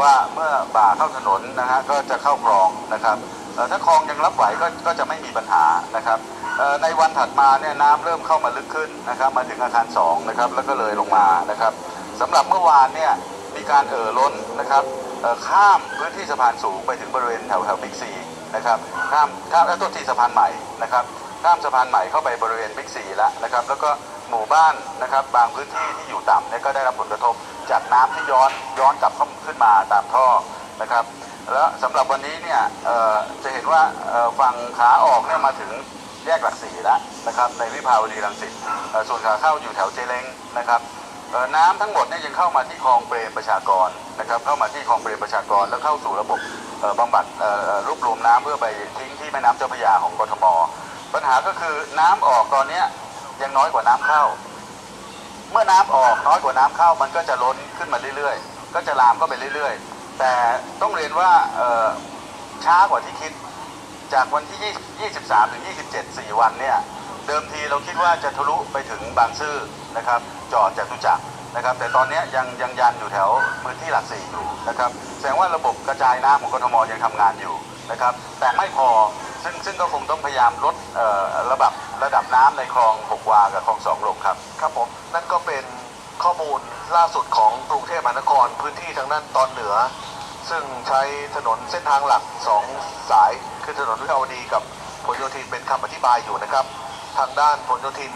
ว่าเมื่อบ่าเข้าถนนนะฮะก็จะเข้าคลองนะครับถ้าคลองยังรับไหวก็ก็จะไม่มีปัญหานะครับในวันถัดมาเนี่ยน้ำเริ่มเข้ามาลึกขึ้นนะครับมาถึงอาคาร2นะครับแล้วก็เลยลงมานะครับสำหรับเมื่อวานเนี่ยมีการเอ่อล้นนะครับข้ามพื้นที่สะพานสูงไปถึงบริเวณแถวแถวบิ๊กซีนะครับข้ามข้ามแล้วตัวที่สะพานใหม่นะครับข้ามสะพานใหม่เข้าไปบริเวณบิ๊กซีแล้วนะครับแล้วก็ หมู่บ้านนะครับ บางพื้นที่ที่อยู่ต่ำเนี่ยก็ได้รับผลกระทบจากน้ำที่ย้อนย้อนกลับเข้าขึ้นมาตามท่อนะครับ แล้วสำหรับวันนี้เนี่ยเอ่อจะเห็นว่าเอ่อฝั่งขาออกเนี่ยมาถึงแยกหลักสี่แล้วนะครับ ในวิภาวดีรังสิตเอ่อส่วนขาเข้าอยู่แถวเจเลงนะครับเอ่อน้ำทั้งหมดเนี่ยยังเข้ามาที่คลองเปรมประชากรนะครับ เข้ามาที่คลองเปรมประชากรแล้วเข้าสู่ระบบเอ่อบำบัดเอ่อเอ่อรวบรวมน้ำเพื่อไปทิ้งที่แม่น้ำเจ้าพระยาของกทม ปัญหาก็คือน้ำออกตอนเนี้ย ยังน้อยกว่าน้ำเข้า เมื่อน้ำออกน้อยกว่าน้ำเข้ามันก็จะล้นขึ้นมาเรื่อยๆ ก็จะลามเข้าไปเรื่อยๆ แต่ต้องเรียนว่าช้ากว่าที่คิด จากวันที่2 23 ถึง 27 4 วันเนี่ย เดิมทีเราคิดว่าจะทะลุไปถึงบางซื่อนะครับ จอดจตุจักรนะครับ แต่ตอนนี้ยังยังยันอยู่แถวพื้นที่หลักสี่อยู่นะครับ แสดงว่าระบบกระจายน้ำของกทมยังทำงานอยู่นะครับ แต่ไม่พอซึ่งซึ่งก็คงต้องพยายามลดระดับระดับ น้ำในคลองหกวากับคลองสองหลงครับ ครับผมนั่นก็เป็นข้อมูลล่าสุดของกรุงเทพมหานครพื้นที่ทางด้านตอนเหนือ ซึ่งใช้ถนนเส้นทางหลักสองสาย คือถนนวิภาวดีกับผลโยธินเป็นคำอธิบายอยู่นะครับ ทางด้านผลโยธิน